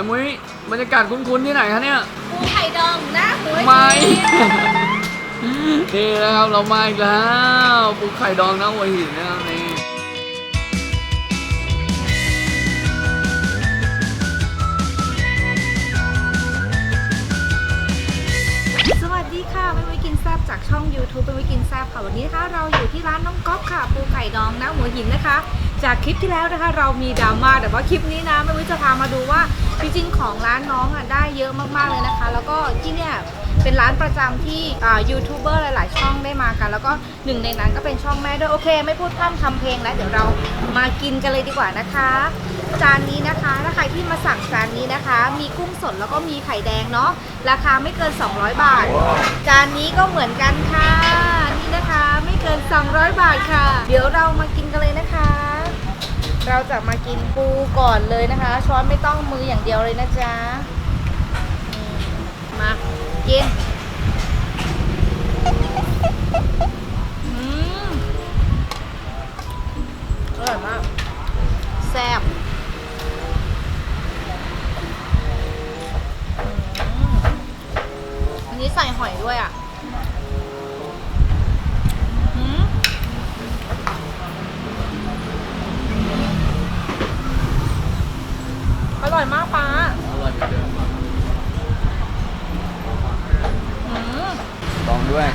ม่มุ้ยบรรยากาศคุ้นๆที่ไหนคะเนี่ยปูไข่ดองนะหัวไม่หินนี่นะครับเรามาอีกแล้วปูไข่ดองน้ำหัวหินนะครับนี่สวัสดีค่ะเป็นวิกินแซบจากช่อง YouTube เป็นวิกินแซบค่ะวันนี้นะคะเราอยู่ที่ร้านน้องก๊อฟค่ะ ปูไข่ดองนะหัวหินนะคะ จากคลิปที่แล้วนะคะเรามีดราม่าแต่ว่าคลิปนี้นะไม่วิจะพามาดูว่าจริงๆของร้านน้องอะได้เยอะมากๆเลยนะคะ แล้วก็ที่เนี่ยเป็นร้านประจำที่อ่ายูทูบเบอร์หลาย ๆ ช่องได้มากัน แล้วก็หนึ่งในนั้นก็เป็นช่องแม่ด้วยโอเค ไม่พูดพร่ำทำเพลงแล้วเดี๋ยวเรามากินกันเลยดีกว่านะคะ จานนี้นะคะถ้าใครที่มาสั่งจานนี้นะคะ มีกุ้งสดแล้วก็มีไข่แดงเนาะราคาไม่เกิน 200 บาท จานนี้ก็เหมือนกันค่ะนี่นะคะไม่เกิน 200 บาทค่ะ เดี๋ยวเรามากินกันเลยนะคะ เราจะมากินปูก่อนเลยนะคะ ช้อนไม่ต้องมืออย่างเดียวเลยนะจ๊ะมากินอร่อยมากแซ่บอันนี้ใส่หอยด้วยอะอืมอ ร่อยมากป้าอร่อยเหมือนเดิมอืมลองด้วย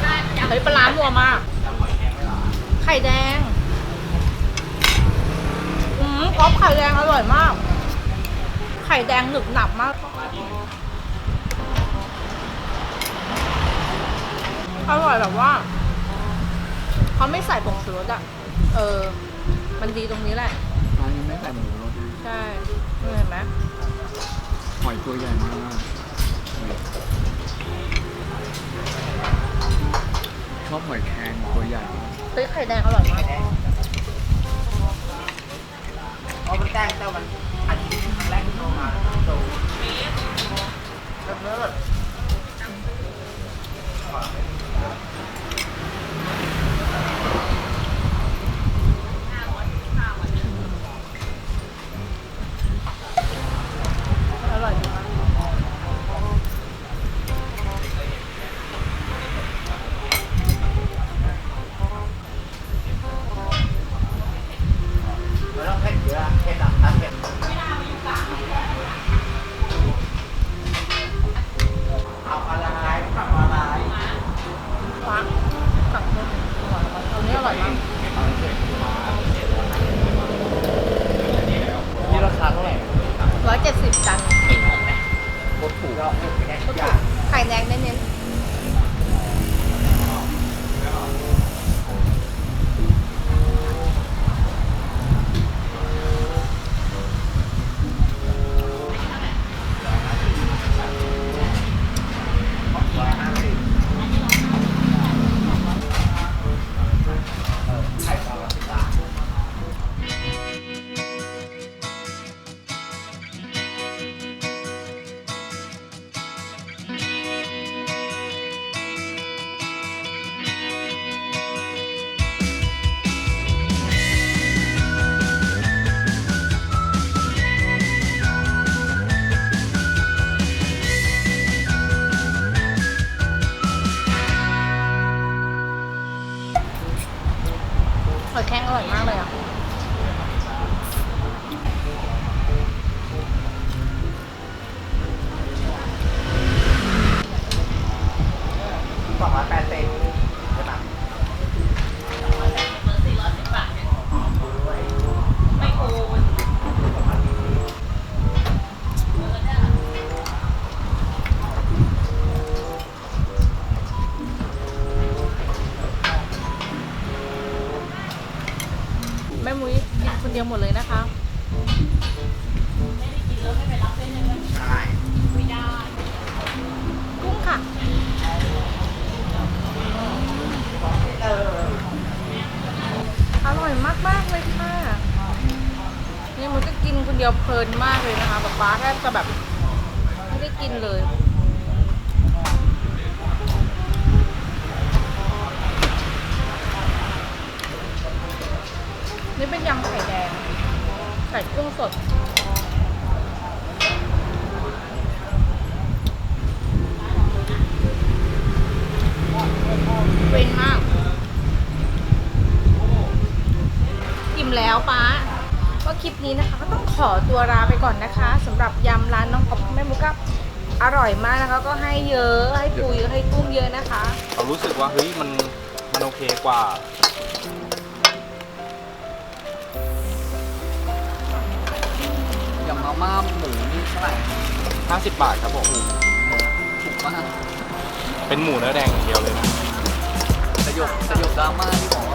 เฮ้ยปลาร้านัวมากไข่แดง อืมกรอบไข่แดงอร่อยมาก ไข่แดงหนึบหนับมาก อร่อยแบบว่า เขาไม่ใส่ผงชูรสอะ เออ มันดีตรงนี้แหละร้านนี้ไม่ใส่หมูรสใช่นี่เห็นไหม หอยตัวใหญ่มากชอบหอยแครงตัวใหญ่ เฮ้ยไข่แดงอร่อยมาก Thank you. หมดเลยนะคะใช่กุ้งค่ะอร่อยมากๆเลยค่ะนี่มันก็กินคนเดียวเพลินมากเลยนะคะป๊าป๊าแทบจะแบบไม่ได้กินเลย นี้นะคะก็ต้องขอตัวลาไปก่อนนะคะสำหรับยำร้านน้องก๊อฟแม่มุกก็อร่อยมากนะคะก็ให้เยอะให้ปูเยอะให้กุ้งเยอะนะคะ เรารู้สึกว่าเฮ้ยมันมันโอเคกว่า อย่างมาม่าหมูนี่เท่าไหร่50 บาทครับผม ถูกมากเป็นหมูเนื้อแดงอย่างเดียวเลยนะ สยบสยบดราม่าที่บอกว่า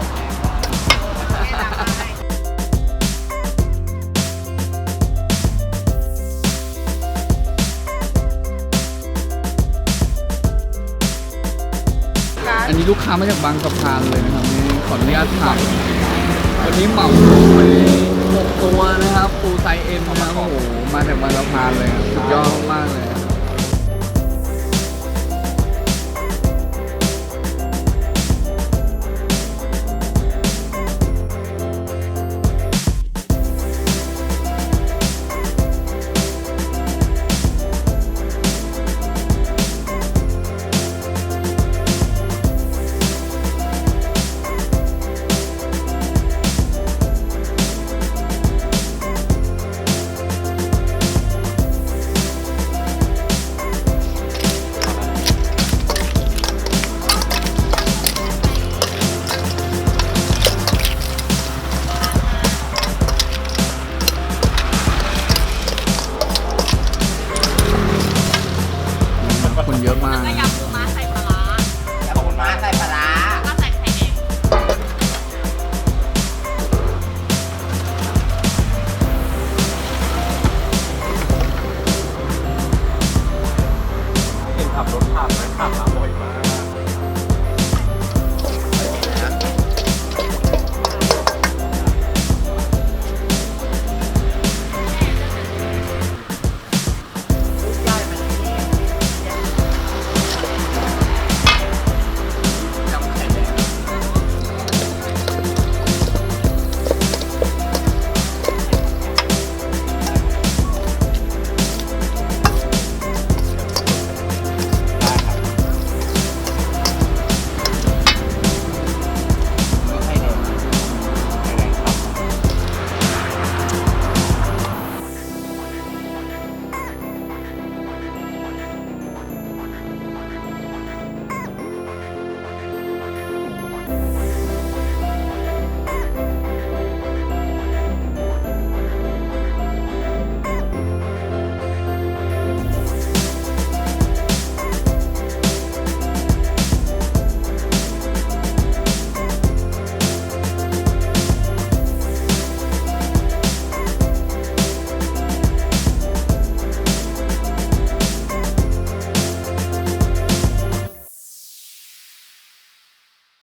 ีลูกค้ามาจากบางสะพานเลยนะครับนี่ขออนุญาตถามวันนี้เหมาปูไปหกตัวนะครับปูไซส์เอ็มนะครับโอ้โหมาจากบางสะพานเลยครับสุดยอดมากเลย ha, ha.